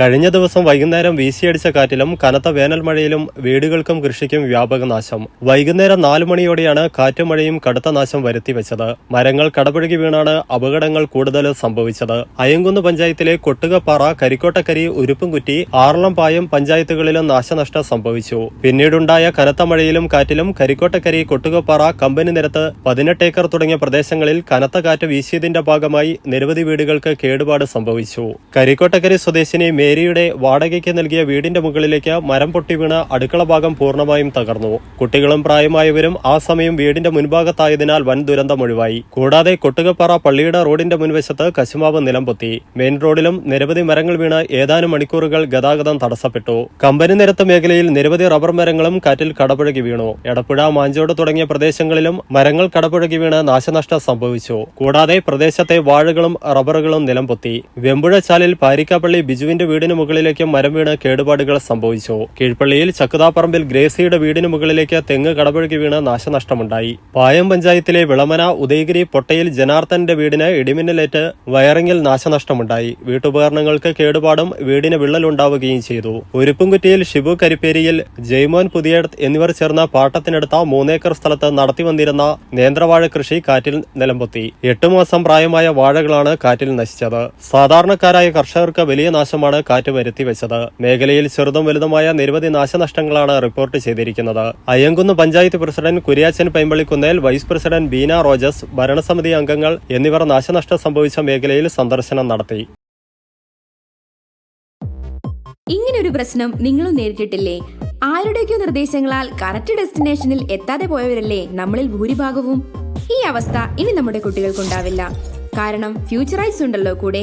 കഴിഞ്ഞ ദിവസം വൈകുന്നേരം വീശിയടിച്ച കാറ്റിലും കനത്ത വേനൽ മഴയിലും വീടുകൾക്കും കൃഷിക്കും വ്യാപക നാശം. വൈകുന്നേരം നാലു മണിയോടെയാണ് കാറ്റും മഴയും കടുത്ത നാശം വരുത്തിവെച്ചത്. മരങ്ങൾ കടപുഴകി വീണാണ് അപകടങ്ങൾ കൂടുതൽ സംഭവിച്ചത്. അയങ്കുന്ന് പഞ്ചായത്തിലെ കൊട്ടുകപ്പാറ കരിക്കോട്ടക്കരി ഉരുപ്പുംകുറ്റി ആറളം പായം പഞ്ചായത്തുകളിലും നാശനഷ്ടം സംഭവിച്ചു. പിന്നീടുണ്ടായ കനത്ത മഴയിലും കാറ്റിലും കരിക്കോട്ടക്കരി കൊട്ടുകപ്പാറ കമ്പനി നിരത്ത് പതിനെട്ട് ഏക്കർ തുടങ്ങിയ പ്രദേശങ്ങളിൽ കനത്ത കാറ്റ് വീശിയതിന്റെ ഭാഗമായി നിരവധി വീടുകൾക്ക് കേടുപാട് സംഭവിച്ചു. കരിക്കോട്ടക്കരി സ്വദേശിനി മേരിയുടെ വാടകയ്ക്ക് നൽകിയ വീടിന്റെ മുകളിലേക്ക് മരം പൊട്ടി വീണ് അടുക്കള ഭാഗം പൂർണമായും തകർന്നു. കുട്ടികളും പ്രായമായവരും ആ സമയം വീടിന്റെ മുൻഭാഗത്തായതിനാൽ വൻ ദുരന്തം ഒഴിവായി. കൂടാതെ കൊട്ടുകപ്പാറ പള്ളിയുടെ റോഡിന്റെ മുൻവശത്ത് കശുമാവ് നിലംപൊത്തി. മെയിൻ റോഡിലും നിരവധി മരങ്ങൾ വീണ് ഏതാനും മണിക്കൂറുകൾ ഗതാഗതം തടസ്സപ്പെട്ടു. കമ്പനി നിരത്ത മേഖലയിൽ നിരവധി റബ്ബർ മരങ്ങളും കാറ്റിൽ കടപുഴകി വീണു. എടപ്പുഴ മാഞ്ചോട് തുടങ്ങിയ പ്രദേശങ്ങളിലും മരങ്ങൾ കടപുഴകി വീണ് നാശനഷ്ടം സംഭവിച്ചു. കൂടാതെ പ്രദേശത്തെ വാഴകളും റബ്ബറുകളും നിലംപൊത്തി. വെമ്പുഴച്ചാലിൽ പാരിക്കാപ്പള്ളി ബിജുവിന്റെ വീടിന് മുകളിലേക്ക് മരം വീണ് കേടുപാടുകൾ സംഭവിച്ചു. കീഴ്പള്ളിയിൽ ചക്കുതാപ്പറമ്പിൽ ഗ്രേസിയുടെ വീടിന് മുകളിലേക്ക് തെങ്ങ് കടപുഴകി വീണ് നാശനഷ്ടമുണ്ടായി. പായം പഞ്ചായത്തിലെ വിളമന ഉദയഗിരി പൊട്ടയിൽ ജനാർദ്ദന്റെ വീടിന് ഇടിമിന്നലേറ്റ് വയറിംഗിൽ നാശനഷ്ടമുണ്ടായി. വീട്ടുപകരണങ്ങൾക്ക് കേടുപാടും വീടിന് വിള്ളലുണ്ടാവുകയും ചെയ്തു. ഉരുപ്പുംകുറ്റിയിൽ ഷിബു കരിപ്പേരിയിൽ ജയ്മോൻ പുതിയടത്ത് എന്നിവർ ചേർന്ന പാട്ടത്തിനെടുത്ത മൂന്നേക്കർ സ്ഥലത്ത് നടത്തിവന്നിരുന്ന നേന്ത്രവാഴ കൃഷി കാറ്റിൽ നിലംപൊത്തി. എട്ടു മാസം പ്രായമായ വാഴകളാണ് കാറ്റിൽ നശിച്ചത്. സാധാരണക്കാരായ കർഷകർക്ക് വലിയ നാശമാണ് കാറ്റ് വരുത്തി വെച്ചത്. മേഖലയിൽ ചെറുതും വലുതുമായ നിരവധി നാശനഷ്ടങ്ങളാണ് റിപ്പോർട്ട് ചെയ്തിരിക്കുന്നത്. Ayyankunnu panchayat president Kuriachan Paimpallikunnel vice president Beena Rojas ഭരണസമിതി അംഗങ്ങൾ എന്നിവർ നാശനഷ്ടം സംഭവിച്ച മേഖലയിൽ സന്ദർശനം നടത്തി. ഇങ്ങനൊരു പ്രശ്നം നിങ്ങളും നേരിട്ടിട്ടില്ലേ? ആരുടെയൊക്കെ നിർദ്ദേശങ്ങളാൽ കറക്റ്റ് ഡെസ്റ്റിനേഷനിൽ എത്താതെ പോയവരല്ലേ നമ്മളിൽ ഭൂരിഭാഗവും? ഈ അവസ്ഥ ഇനി നമ്മുടെ കുട്ടികൾക്കുണ്ടാവില്ല. കാരണം ഫ്യൂച്ചറൈസ് ഉണ്ടല്ലോ കൂടെ.